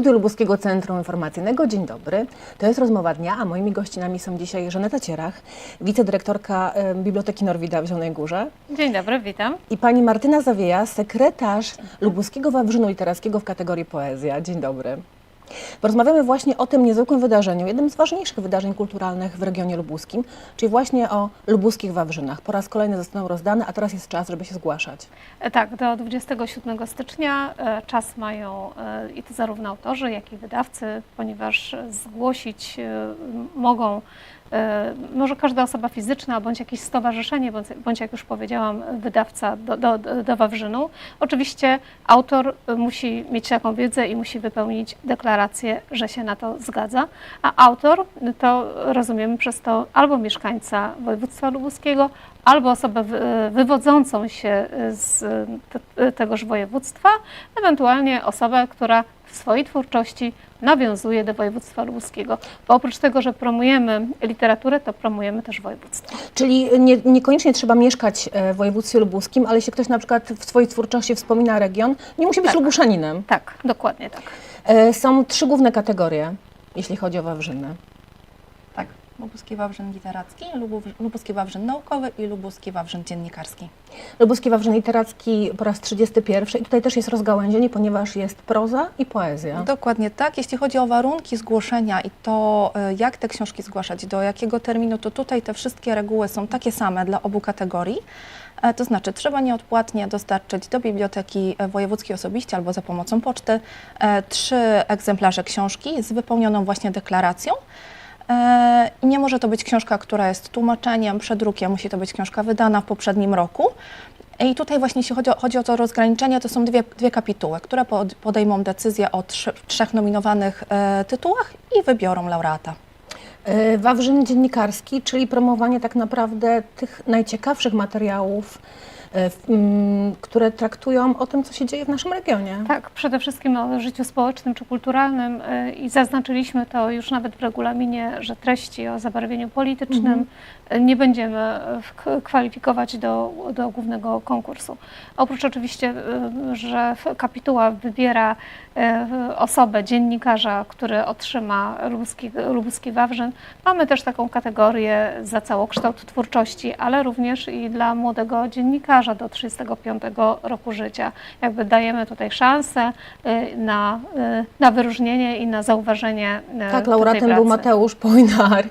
studiu Lubuskiego Centrum Informacyjnego. Dzień dobry. To jest rozmowa dnia, a moimi gościnami są dzisiaj Żaneta Cierach, wicedyrektorka Biblioteki Norwida w Zielonej Górze Dzień dobry, witam. i pani Martyna Zawieja, sekretarz Lubuskiego Wawrzynu Literackiego w kategorii Poezja. Dzień dobry. Porozmawiamy właśnie o tym niezwykłym wydarzeniu, jednym z ważniejszych wydarzeń kulturalnych w regionie lubuskim, czyli właśnie o lubuskich Wawrzynach. Po raz kolejny zostaną rozdane, a teraz jest czas, żeby się zgłaszać. E, Tak, do 27 stycznia e, czas mają e, i to zarówno autorzy, jak i wydawcy, ponieważ zgłosić mogą może każda osoba fizyczna, bądź jakieś stowarzyszenie, bądź, bądź jak już powiedziałam, wydawca do, do, do Wawrzynu. Oczywiście autor e, musi mieć taką wiedzę i musi wypełnić deklarację, że się na to zgadza, a autor to rozumiemy przez to albo mieszkańca województwa lubuskiego, albo osobę wy- wywodzącą się z te- tegoż województwa, ewentualnie osobę, która w swojej twórczości nawiązuje do województwa lubuskiego. Bo oprócz tego, że promujemy literaturę, to promujemy też województwo. Czyli nie, niekoniecznie trzeba mieszkać e, w województwie lubuskim, ale jeśli ktoś na przykład w swojej twórczości wspomina region, nie musi być Tak. lubuszaninem. Tak, dokładnie tak. E, Są trzy główne kategorie, jeśli chodzi o Wawrzyny. Lubuski Wawrzyn Literacki, Lubu- Lubuski Wawrzyn Naukowy i Lubuski Wawrzyn Dziennikarski. Lubuski Wawrzyn Literacki po raz 31 i tutaj też jest rozgałęzienie, ponieważ jest proza i poezja. Dokładnie tak. Jeśli chodzi o warunki zgłoszenia i to, y, jak te książki zgłaszać, do jakiego terminu, to tutaj te wszystkie reguły są takie same dla obu kategorii. E, To znaczy, trzeba nieodpłatnie dostarczyć do biblioteki e, wojewódzkiej osobiście albo za pomocą poczty e, trzy egzemplarze książki z wypełnioną właśnie deklaracją. E, I nie może to być książka, która jest tłumaczeniem, przedrukiem, musi to być książka wydana w poprzednim roku. I tutaj właśnie jeśli chodzi o, chodzi o to rozgraniczenie, to są dwie, dwie kapituły, które pod, podejmą decyzję o trzech nominowanych e, tytułach i wybiorą laureata. E, Wawrzyn dziennikarski, czyli promowanie tak naprawdę tych najciekawszych materiałów, e, które traktują o tym, co się dzieje w naszym regionie. Tak, przede wszystkim o życiu społecznym czy kulturalnym y, i zaznaczyliśmy to już nawet w regulaminie, że treści o zabarwieniu politycznym y, nie będziemy w- kwalifikować do, do głównego konkursu. Oprócz oczywiście, że kapituła wybiera osobę, dziennikarza, który otrzyma lubuski, lubuski Wawrzyn, mamy też taką kategorię za całokształt twórczości, ale również i dla młodego dziennikarza do 35 roku życia. Jakby dajemy tutaj szansę y, na, y, na wyróżnienie i na zauważenie y, Tak, laureatem był. Mateusz Pojnar,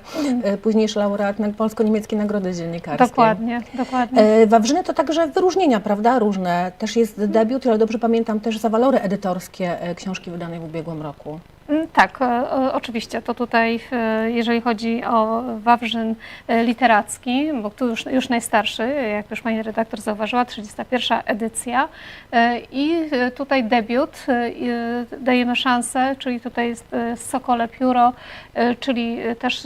późniejszy laureat Polsko-Niemieckiej Nagrody Dziennikarskiej. Dokładnie, dokładnie. Wawrzyny to także wyróżnienia, prawda? Różne. Też jest debiut, ale dobrze pamiętam też za walory edytorskie książki wydanej w ubiegłym roku. Mm, Tak, e, e, oczywiście. To tutaj, e, jeżeli chodzi o Wawrzyn literacki, bo tu już, już najstarszy, jak już pani redaktor zauważyła, 31 edycja. I tutaj debiut, dajemy szansę, czyli tutaj jest Sokole Pióro, czyli też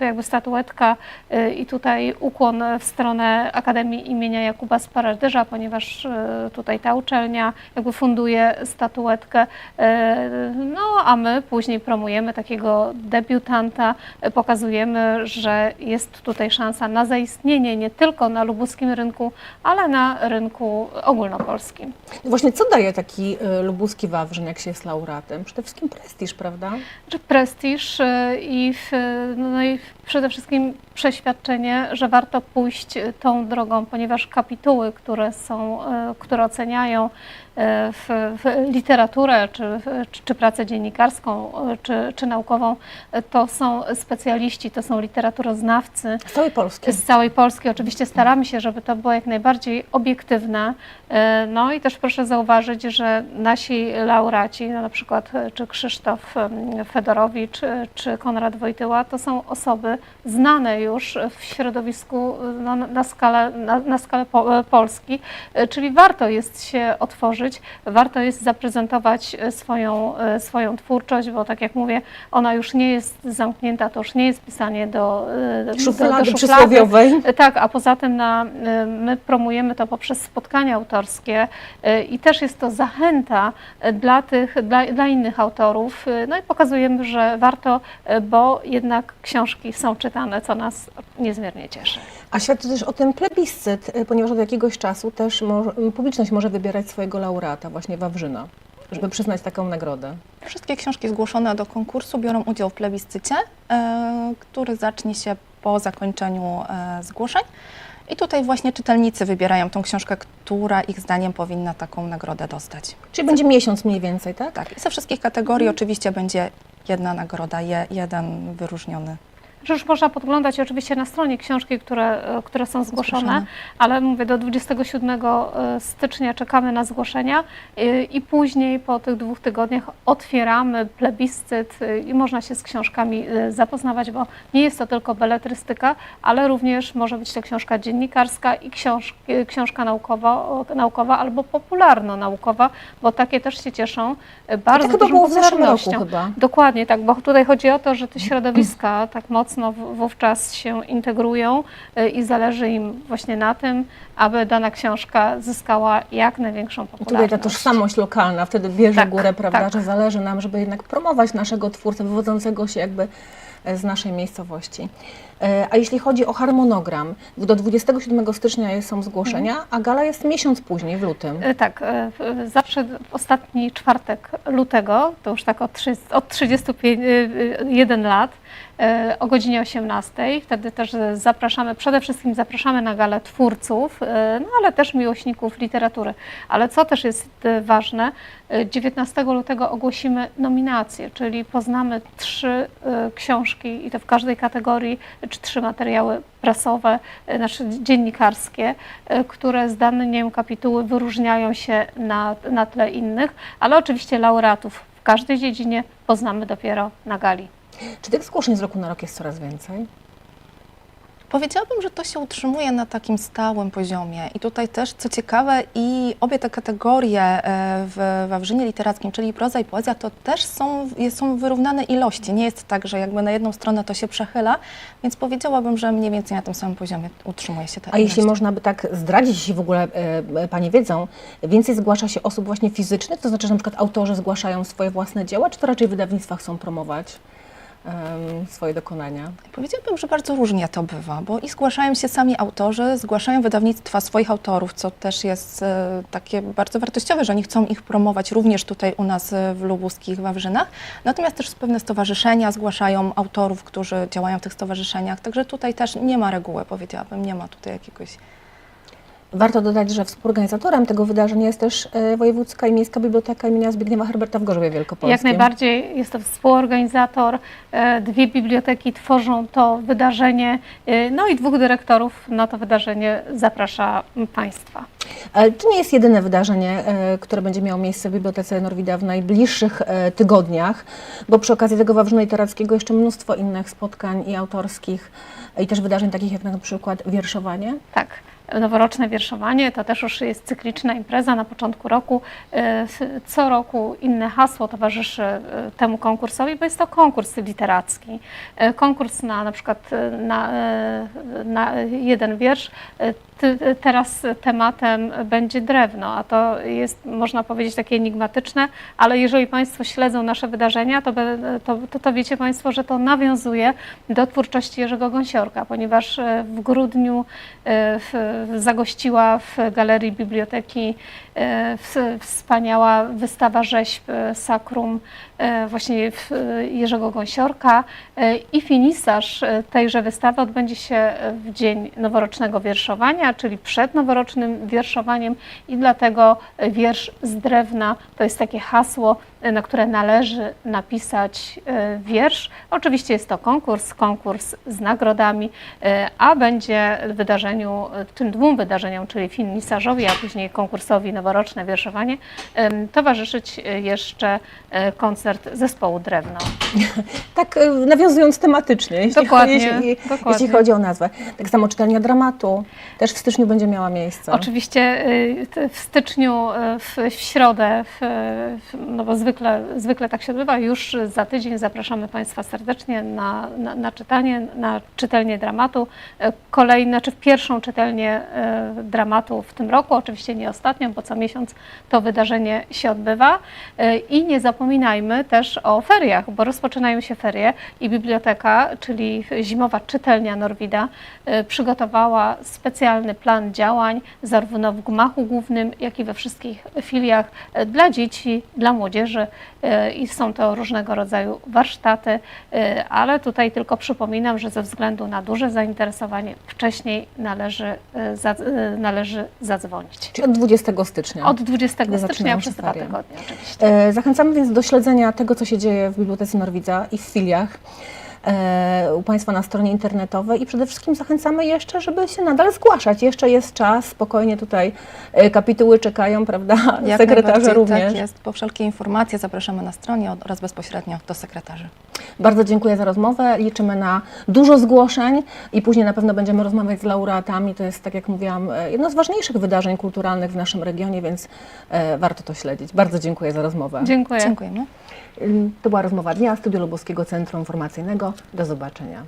jakby statuetka i tutaj ukłon w stronę Akademii imienia Jakuba Sparadyża, ponieważ tutaj ta uczelnia jakby funduje statuetkę. No, a my później promujemy takiego debiutanta, e, pokazujemy, że jest tutaj szansa na zaistnienie nie tylko na lubuskim rynku, ale na rynku ogólnopolskim. Właśnie co daje taki e, lubuski Wawrzyn, jak się jest laureatem? Przede wszystkim prestiż, prawda? Czy prestiż e, i, w, no i przede wszystkim przeświadczenie, że warto pójść tą drogą, ponieważ kapituły, które są, które oceniają w, w literaturę, czy, czy, czy pracę dziennikarską, e, czy, czy naukową, e, to są specjaliści, to są literaturoznawcy, Z całej Polski. z całej Polski. Oczywiście staramy się, żeby to było jak najbardziej obiektywne. E, No i też proszę zauważyć, że nasi laureaci, no na przykład czy Krzysztof Fedorowicz, czy Konrad Wojtyła, to są osoby znane już w środowisku no, na, skalę, na, na skalę po, Polski, czyli warto jest się otworzyć, warto jest zaprezentować swoją, e, swoją twórczość, bo tak jak mówię, ona już nie jest zamknięta, to już nie jest pisanie do, e, do, Szuflady przysłowiowej. Tak, a poza tym na, e, my promujemy to poprzez spotkania autorskie e, i też jest to zachęta dla tych, dla, dla innych autorów. No i pokazujemy, że warto, bo jednak książki są czytane, co nas niezmiernie cieszy. A świadczy też o tym plebiscyt, ponieważ od jakiegoś czasu też publiczność może wybierać swojego laureata, właśnie Wawrzyna. Żeby przyznać taką nagrodę? Wszystkie książki zgłoszone do konkursu biorą udział w plebiscycie, e, który zacznie się po zakończeniu e, zgłoszeń. I tutaj właśnie czytelnicy wybierają tą książkę, która ich zdaniem powinna taką nagrodę dostać. Czyli będzie miesiąc mniej więcej, tak? Tak, i ze wszystkich kategorii oczywiście będzie jedna nagroda, je, jeden wyróżniony. Już można podglądać oczywiście na stronie książki, które, e, które są zgłoszone, Zgłoszone. ale mówię, do 27 stycznia czekamy na zgłoszenia e, i później po tych dwóch tygodniach otwieramy plebiscyt e, i można się z książkami e, zapoznawać, bo nie jest to tylko beletrystyka, ale również może być to książka dziennikarska i książ, e, książka naukowa, naukowa albo popularno-naukowa, bo takie też się cieszą e, bardzo tak dużą popularnością. chyba. Dokładnie tak, bo tutaj chodzi o to, że te środowiska tak mocno w- wówczas się integrują y, i zależy im właśnie na tym, aby dana książka zyskała jak największą Tutaj popularność. ta tożsamość lokalna wtedy bierze Tak, górę, prawda, tak. że zależy nam, żeby jednak promować naszego twórcę wywodzącego się jakby e, z naszej miejscowości. E, A jeśli chodzi o harmonogram, do 27 stycznia są zgłoszenia, a gala jest miesiąc później, w lutym. Y, Tak, zawsze ostatni czwartek lutego, to już tak od, trzy- od 31 lat, o godzinie 18. Wtedy też zapraszamy, przede wszystkim zapraszamy na galę twórców, y, no ale też miłośników literatury. Ale co też jest y, ważne, y, 19 lutego ogłosimy nominacje, czyli poznamy trzy książki i to w każdej kategorii, czy trzy materiały prasowe, y, znaczy dziennikarskie, które zdaniem kapituły wyróżniają się na, na tle innych, ale oczywiście laureatów w każdej dziedzinie poznamy dopiero na gali. Czy tych zgłoszeń z roku na rok jest coraz więcej? Powiedziałabym, że to się utrzymuje na takim stałym poziomie. I tutaj też, co ciekawe, i obie te kategorie e, w Wawrzynie Literackim, czyli proza i poezja, to też są, są wyrównane ilości. Nie jest tak, że jakby na jedną stronę to się przechyla, więc powiedziałabym, że mniej więcej na tym samym poziomie utrzymuje się ta A jeśli ilość. można by tak zdradzić, jeśli w ogóle e, e, Panie wiedzą, więcej zgłasza się osób właśnie fizycznych, to znaczy, że na przykład autorzy zgłaszają swoje własne dzieła, czy to raczej wydawnictwa chcą promować swoje dokonania? Powiedziałabym, że bardzo różnie to bywa, bo i zgłaszają się sami autorzy, zgłaszają wydawnictwa swoich autorów, co też jest e, takie bardzo wartościowe, że oni chcą ich promować również tutaj u nas e, w lubuskich Wawrzynach. Natomiast też pewne stowarzyszenia zgłaszają autorów, którzy działają w tych stowarzyszeniach, także tutaj też nie ma reguły, powiedziałabym, nie ma tutaj jakiegoś... Warto dodać, że współorganizatorem tego wydarzenia jest też e, Wojewódzka i Miejska Biblioteka imienia Zbigniewa Herberta w Gorzowie Wielkopolskim. Jak najbardziej jest to współorganizator, e, dwie biblioteki tworzą to wydarzenie, e, no i dwóch dyrektorów na to wydarzenie zaprasza Państwa. Ale to nie jest jedyne wydarzenie, które będzie miało miejsce w Bibliotece Norwida w najbliższych tygodniach, bo przy okazji tego Wawrzynu Literackiego jeszcze mnóstwo innych spotkań i autorskich i też wydarzeń takich jak na przykład wierszowanie. Tak. Noworoczne wierszowanie to też już jest cykliczna impreza na początku roku. E, Co roku inne hasło towarzyszy e, temu konkursowi, bo jest to konkurs literacki. E, Konkurs na na przykład na, na jeden wiersz. Ty- Teraz tematem będzie drewno, a to jest, można powiedzieć, takie enigmatyczne, ale jeżeli Państwo śledzą nasze wydarzenia, to, to, to, to wiecie Państwo, że to nawiązuje do twórczości Jerzego Gąsiorka, ponieważ e, w grudniu e, w, zagościła w Galerii Biblioteki wspaniała wystawa rzeźb Sakrum właśnie Jerzego Gąsiorka i finisarz tejże wystawy odbędzie się w dzień noworocznego wierszowania, czyli przed noworocznym wierszowaniem i dlatego wiersz z drewna to jest takie hasło, na które należy napisać e, wiersz. Oczywiście jest to konkurs, konkurs z nagrodami, e, a będzie wydarzeniu, e, tym dwóm wydarzeniom, czyli finisarzowi, a później konkursowi noworoczne wierszowanie, towarzyszyć jeszcze koncert zespołu Drewno. Tak nawiązując tematycznie, jeśli, Dokładnie, chodzi, jeśli, dokładnie. jeśli chodzi o nazwę. Tak samo czytelnia dramatu też w styczniu będzie miała miejsce. Oczywiście w styczniu, w, w środę, w, w, no bo zwykle zwykle, zwykle tak się odbywa. Już za tydzień zapraszamy Państwa serdecznie na, na, na czytanie, na czytelnię dramatu. E, Kolejne, czy w pierwszą czytelnię e, dramatu w tym roku, oczywiście nie ostatnią, bo co miesiąc to wydarzenie się odbywa. E, I nie zapominajmy też o feriach, bo rozpoczynają się ferie i biblioteka, czyli zimowa czytelnia Norwida, przygotowała specjalny plan działań, zarówno w gmachu głównym, jak i we wszystkich filiach dla dzieci, dla młodzieży i są to różnego rodzaju warsztaty, e, ale tutaj tylko przypominam, że ze względu na duże zainteresowanie wcześniej należy, e, za, e, należy zadzwonić. Czyli od 20 stycznia. Od 20 Gdy stycznia przez dwa tygodnie oczywiście. E, Zachęcamy więc do śledzenia tego, co się dzieje w Bibliotece Norwidza i w filiach e, u Państwa na stronie internetowej i przede wszystkim zachęcamy jeszcze, żeby się nadal zgłaszać. Jeszcze jest czas, spokojnie tutaj e, kapituły czekają, prawda? Jak Sekretarze najbardziej, również. Tak jest. Po wszelkie informacje zapraszamy na stronie oraz bezpośrednio do sekretarzy. Bardzo dziękuję za rozmowę. Liczymy na dużo zgłoszeń i później na pewno będziemy rozmawiać z laureatami. To jest, tak jak mówiłam, e, jedno z ważniejszych wydarzeń kulturalnych w naszym regionie, więc e, warto to śledzić. Bardzo dziękuję za rozmowę. Dziękuję. Dziękujemy. Ym, To była rozmowa dnia Studio Lubuskiego Centrum Informacyjnego. Do zobaczenia.